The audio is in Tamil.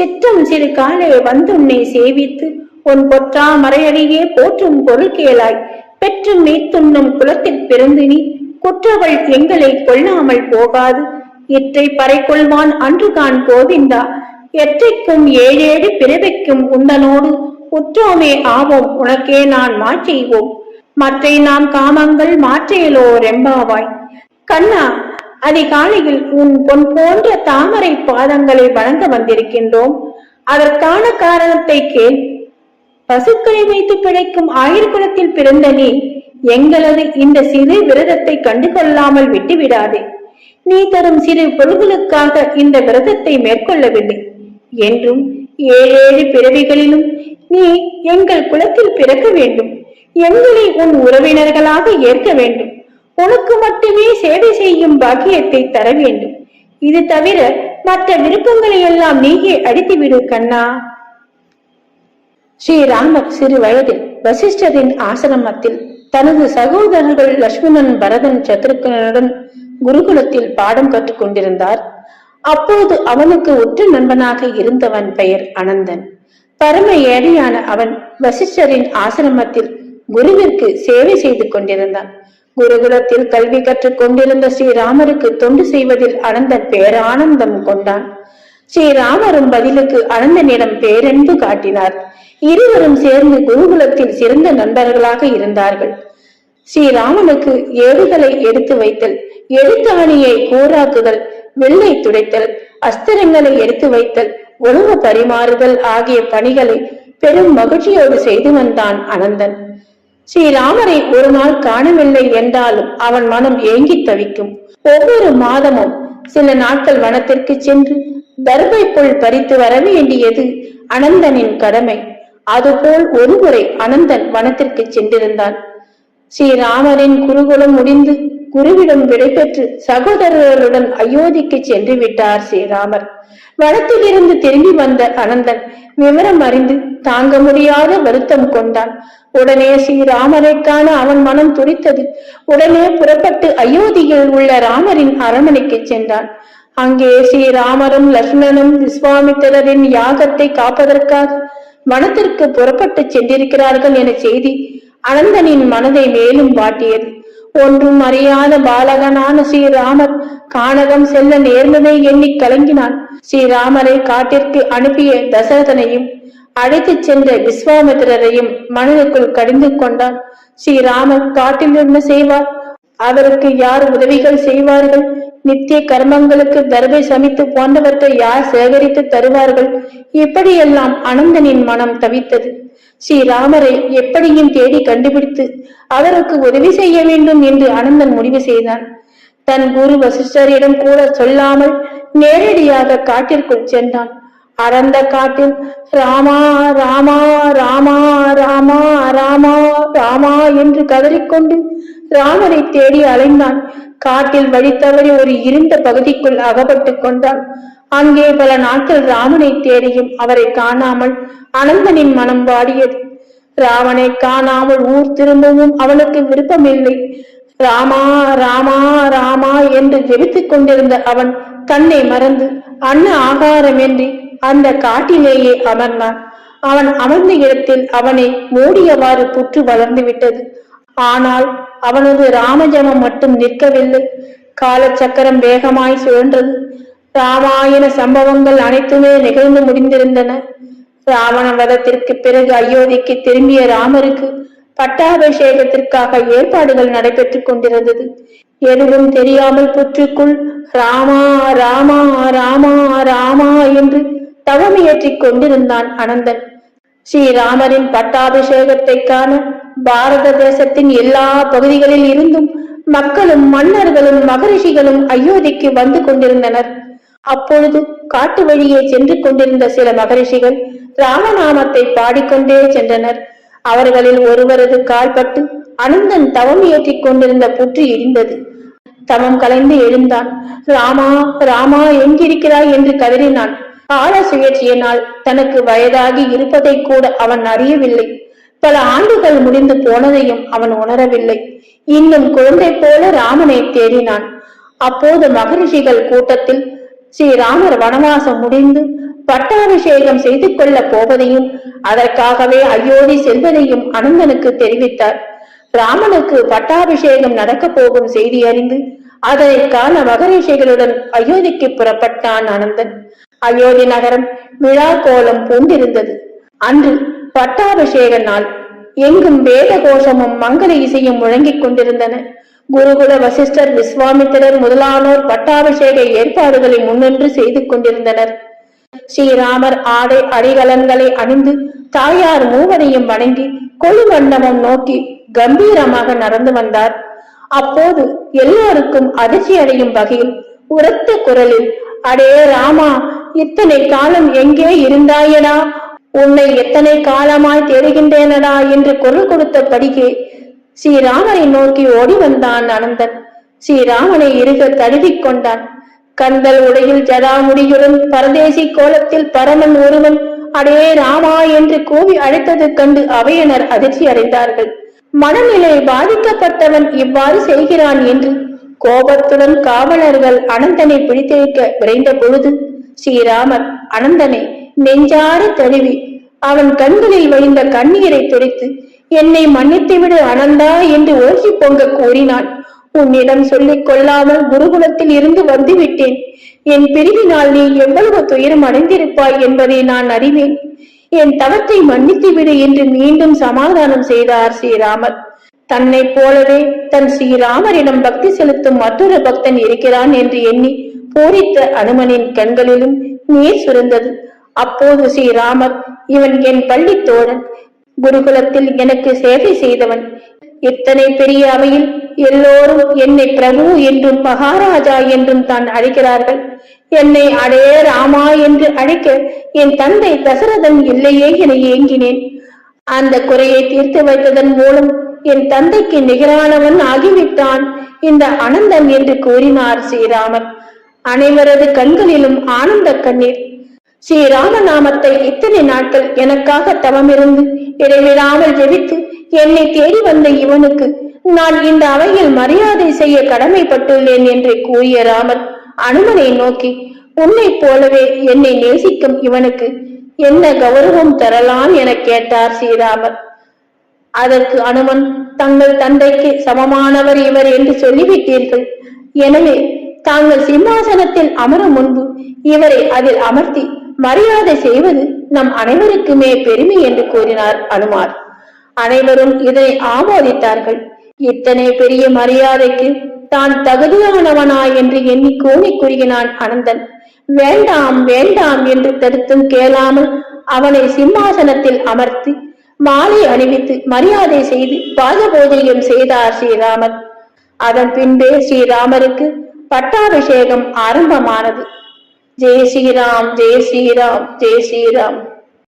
சிற்றம் சிறு காலே வந்துன்னை சேவித்து உன் பொற்றா மறையடியே போற்றும் பொருள் கேளாய். பெற்று மீத்துண்ணும் குலத்தில் பிறந்து நீ குற்றவள் எங்களை கொள்ளாமல் போகாது. இற்றை பறை கொள்வான் அன்றுகான் கோவிந்தா. எற்றைக்கும் ஏழேழு பிறவைக்கும் உந்தனோடு உற்றோமே ஆவோம் உனக்கே நான் மாற்றெய்வோம் மற்றை நாம் காமங்கள் மாற்றேலோ ரெம்பாவாய். கண்ணா அதிகாலையில் உன் பொன் போன்ற தாமரை பாதங்களை வணங்க வந்திருக்கின்றோம். அதற்கான காரணத்தை கேள். பசுக்களை வைத்து பிழைக்கும் ஆயிரக்குளத்தில் பிறந்த நீ எங்களது இந்த சிறு விரதத்தை கண்டுகொள்ளாமல் விட்டுவிடாதே. நீ தரும் சிறு பொருள்களுக்காக இந்த விரதத்தை மேற்கொள்ளவில்லை. என்றும் ஏழேழு பிறவிகளிலும் நீ எங்கள் குலத்தில் பிறக்க வேண்டும். எங்களை உன் உறவினர்களாக ஏற்க வேண்டும். உனக்கு மட்டுமே சேவை செய்யும் பாக்கியத்தை தர வேண்டும். இது தவிர மற்ற விருப்பங்களை எல்லாம் நீயே அடித்துவிடு கண்ணா. ஸ்ரீராமர் சிறு வயதில் வசிஷ்டரின் ஆசிரமத்தில் தனது சகோதரர்கள் லட்சுமணன் பரதன் சத்ருகனுடன் குருகுலத்தில் பாடம் கற்றுக்கொண்டிருந்தார். அப்போது அவனுக்கு உற்ற நண்பனாக இருந்தவன் பெயர் அனந்தன். பரம ஏழையான அவன் வசிஷ்டரின் ஆசிரமத்தில் குருவிற்கு சேவை செய்து கொண்டிருந்தான். குருகுலத்தில் கல்வி கற்றுக் கொண்டிருந்த ஸ்ரீராமருக்கு தொண்டு செய்வதில் அனந்தன் பேரானந்தம் கொண்டான். ஸ்ரீராமரும் பதிலுக்கு அனந்தனிடம் பேரன்பு காட்டினார். இருவரும் சேர்ந்து குருகுலத்தில் சிறந்த நண்பர்களாக இருந்தார்கள். ஸ்ரீராமனுக்கு ஏடுகளை எடுத்து வைத்தல் எழுத்தாணியை கூறாக்குதல் வெள்ளை துடைத்தல் அஸ்திரங்களை எடுத்து வைத்தல் உணவு பரிமாறுதல் ஆகிய பணிகளை பெரும் மகிழ்ச்சியோடு செய்து வந்தான் அனந்தன். ஸ்ரீராமரை ஒரு நாள் காணவில்லை என்றாலும் அவன் மனம் ஏங்கி தவிக்கும். ஒவ்வொரு மாதமும் சில நாட்கள் வனத்திற்கு சென்று தர்பை புல் பறித்து வர வேண்டியது அனந்தனின் கடமை. அதுபோல் ஒருமுறை அனந்தன் வனத்திற்கு சென்றிருந்தான். ஸ்ரீராமரின் குருகுலம் முடிந்து குருவிடம் விடைபெற்று சகோதரர்களுடன் அயோத்திக்கு சென்று விட்டார் ஸ்ரீராமர் வனத்திலிருந்து திரும்பி வந்த அனந்தன் விவரம் அறிந்து தாங்க முடியாத வருத்தம் கொண்டான். உடனே ஸ்ரீராமரை காண அவன் மனம் துடித்தது. உடனே புறப்பட்டு அயோத்தியில் உள்ள ராமரின் அரண்மனைக்கு சென்றான். அங்கே ஸ்ரீராமரும் லக்ஷ்மணனும் விஸ்வாமித்திரரின் யாகத்தை காப்பதற்காக வனத்திற்கு புறப்பட்டு சென்றிருக்கிறார்கள் என செய்தி அனந்தனின் மனதை மேலும் வாட்டியது. ஒன்றும் அறியாத பாலகனான ஸ்ரீராமர் கானகம் செல்ல நேர்ந்ததை எண்ணி கலங்கினான். ஸ்ரீராமரை காட்டிற்கு அனுப்பிய தசரதனையும் அழைத்துச் சென்ற விஸ்வாமித்திரரையும் மனதுக்குள் கடிந்து கொண்டான். ஸ்ரீராமர் காட்டில் என்ன செய்வார். அவருக்கு யார் உதவிகள் செய்வார்கள்? நித்திய கர்மங்களுக்கு தர்பை சமித்து போன்றவற்றை யார் சேகரித்து தருவார்கள்? இப்படியெல்லாம் அனந்தனின் மனம் தவித்தது? ஸ்ரீராமரை எப்படியும் தேடி கண்டுபிடித்து அவருக்கு உதவி செய்ய வேண்டும் என்று அனந்தன் முடிவு செய்தான். தன் குரு வசிஷ்டரிடம் கூட சொல்லாமல் நேரடியாக காட்டிற்குள் சென்றான். அறந்த காட்டில் ராமா ராமா ராமா ராமா என்று கதறிக்கொண்டு ராமனை தேடி அலைந்தான். காட்டில் வழி தவறி ஒரு இருண்ட பகுதிக்குள் அகப்பட்டுக் கொண்டான். அங்கே பல நாட்கள் ராமனை தேடியும் அவரை காணாமல் அனந்தனின் மனம் வாடியது. ராவனை காணாமல் ஊர் திரும்பவும் அவனுக்கு விருப்பமில்லை. ராமா ராமா ராமா என்று ஜெபித்துக் கொண்டிருந்த அவன் தன்னை மறந்து அன்ன ஆகாரமின்றி அந்த காட்டிலேயே அமர்ந்தான். அவன் அமர்ந்த இடத்தில் அவனை மூடியவாறு புற்று வளர்ந்து விட்டது. ஆனால் அவனது ராமஜபம் மட்டும் நிற்கவில்லை. காலச்சக்கரம் வேகமாய் சுழன்றது. ராமாயண சம்பவங்கள் அனைத்துமே நிகழ்ந்து முடிந்திருந்தன. ராவண வதத்திற்கு பிறகு அயோத்திக்கு திரும்பிய ராமருக்கு பட்டாபிஷேகத்திற்காக ஏற்பாடுகள் நடைபெற்றுக் கொண்டிருந்தது. எதுவும் தெரியாமல் புற்றுக்குள் ராமா ராமா ராமா ராமா என்று தவமியற்றிக் கொண்டிருந்தான் அனந்தன். ஸ்ரீராமரின் பட்டாபிஷேகத்தை காண பாரத தேசத்தின் எல்லா பகுதிகளில் இருந்தும் மக்களும் மன்னர்களும் மகரிஷிகளும் அயோத்திக்கு வந்து கொண்டிருந்தனர். அப்பொழுது காட்டு வழியே சென்று கொண்டிருந்த சில மகரிஷிகள் ராமநாமத்தை பாடிக்கொண்டே சென்றனர். அவர்களில் ஒருவரது கால்பட்டு அனந்தன் தவம் ஏற்றிக் கொண்டிருந்த புற்று இடிந்தது தவம் கலைந்து எழுந்தான். ராமா ராமா எங்கிருக்கிறாய்? என்று கதறினான். கால சுயற்சியினால் தனக்கு வயதாகி இருப்பதை கூட அவன் அறியவில்லை. பல ஆண்டுகள் முடிந்து போனதையும் அவன் உணரவில்லை. இன்னும் குழந்தை போல ராமனை தேடினான். அப்போது மகரிஷிகள் கூட்டத்தில் ஸ்ரீராமர் வனவாசம் முடிந்து பட்டாபிஷேகம் செய்து கொள்ள போவதையும் அதற்காகவே அயோத்தி செல்வதையும் அனந்தனுக்கு தெரிவித்தார். ராமனுக்கு பட்டாபிஷேகம் நடக்க போகும் செய்தி அறிந்து அதனை காண மகரிஷிகளுடன் அயோத்திக்கு புறப்பட்டான் அனந்தன். அயோத்தி நகரம் விழா கோலம் பூண்டிருந்தது. அன்று பட்டாபிஷேக நாள் எங்கும் வேத கோஷமும் மங்கள இசையும் முழங்கிக் கொண்டிருந்தன. குருகுல வசிஷ்டர் விஸ்வாமித்திரர் முதலானோர் பட்டாபிஷேக ஏற்பாடுகளை முன்னின்று செய்து கொண்டிருந்தனர். ஸ்ரீராமர் ஆடை அடிகலன்களை அணிந்து தாயார் மூவரையும் வணங்கி கொழுமண்டபம் நோக்கி கம்பீரமாக நடந்து வந்தார். அப்போது எல்லோருக்கும் அதிர்ச்சி அடையும் வகையில் உரத்த குரலில் அடே ராமா இத்தனை காலம் எங்கே இருந்தாயடா உன்னை எத்தனை காலமாய் தேடுகின்றேனடா என்று குரல் கொடுத்தபடியே ஸ்ரீராமனை நோக்கி ஓடி வந்தான் அனந்தன். ஸ்ரீராமனை இருக தழுவிக் கொண்டான். கந்தல் உடையில் ஜடாமுடியுடன் பரதேசி கோலத்தில் பரமன் ஒருவன் அடே ராமா என்று கூவி அழைத்தது கண்டு அவையனர் அதிர்ச்சி அடைந்தார்கள். மனநிலை பாதிக்கப்பட்டவன் இவ்வாறு செய்கிறான் என்று கோபத்துடன் காவலர்கள் அனந்தனை பிடித்திருக்க விரைந்த பொழுது ஸ்ரீராமர் அனந்தனை நெஞ்சார தழுவி அவன் கண்களில் வழிந்த கண்ணீரை துடைத்து என்னை மன்னித்துவிடு அனந்தா என்று ஓசி பொங்க கூறினான். உன்னிடம் சொல்லிக் கொள்ளாமல் குருகுலத்தில் இருந்து வந்து விட்டேன் என் பிரிவினால் நீ எவ்வளவு துயரம் அடைந்திருப்பாய் என்பதை நான் அறிவேன். என் தவத்தை மன்னித்து விடு என்று மீண்டும் சமாதானம் செய்தார் ஸ்ரீராமர். தன்னை போலவே தன் ஸ்ரீராமரிடம் பக்தி செலுத்தும் மற்றொரு பக்தன் இருக்கிறான் என்று எண்ணி பூரித்த அனுமனின் கண்களிலும் நீர் சுரந்தது. அப்போது ஸ்ரீராமர் இவன் என் பள்ளி தோழன். குருகுலத்தில் எனக்கு சேவை செய்தவன். இத்தனை பெரிய அவையில் எல்லோரும் என்னை பிரபு என்றும் மகாராஜா என்றும் தான் அழைக்கிறார்கள். என்னை அடே ராமா என்று அழைக்க என் தந்தை தசரதன் இல்லையே என ஏங்கினேன். அந்த குறையை தீர்த்து வைத்ததன் மூலம் என் தந்தைக்கு நிகரானவன் ஆகிவிட்டான் இந்த அனந்தன் என்று கூறினார் ஸ்ரீராமன் அனைவரது கண்களிலும் ஆனந்த கண்ணீர். ஸ்ரீராம நாமத்தை இத்தனை நாட்கள் எனக்காக தவமிருந்து இடைவிடாமல் ஜெபித்து என்னை தேடி வந்த இவனுக்கு நான் இந்த அவையில் மரியாதை செய்ய கடமைப்பட்டுள்ளேன் என்று கூறிய ராமர் அனுமனை நோக்கி உன்னை போலவே என்னை நேசிக்கும் இவனுக்கு என்ன கௌரவம் தரலாம் என கேட்டார் ஸ்ரீராமர். அதற்கு அனுமன் தங்கள் தந்தைக்கு சமமானவர் இவர் என்று சொல்லிவிட்டீர்கள். எனவே தாங்கள் சிம்மாசனத்தில் அமரும் முன்பு இவரை அதில் அமர்த்தி மரியாதை செய்வது நம் அனைவருக்குமே பெருமை என்று கூறினார் அனுமார். அனைவரும் இதை ஆமோதித்தார்கள். இத்தனை பெரிய மரியாதைக்கு தான் தகுதியானவனா என்று எண்ணி கோணி குறுகினான் அனந்தன். வேண்டாம் வேண்டாம் என்று தடுத்தும் கேளாமல் அவனை சிம்மாசனத்தில் அமர்த்தி மாலை அணிவித்து மரியாதை செய்து பாதபோதையும் செய்தார் ஸ்ரீராமர். அதன் பின்பே ஸ்ரீராமருக்கு பட்டாபிஷேகம் ஆரம்பமானது. ஜெய் ஸ்ரீராம் ஜெய் ஸ்ரீராம் ஜெய் ஸ்ரீராம்.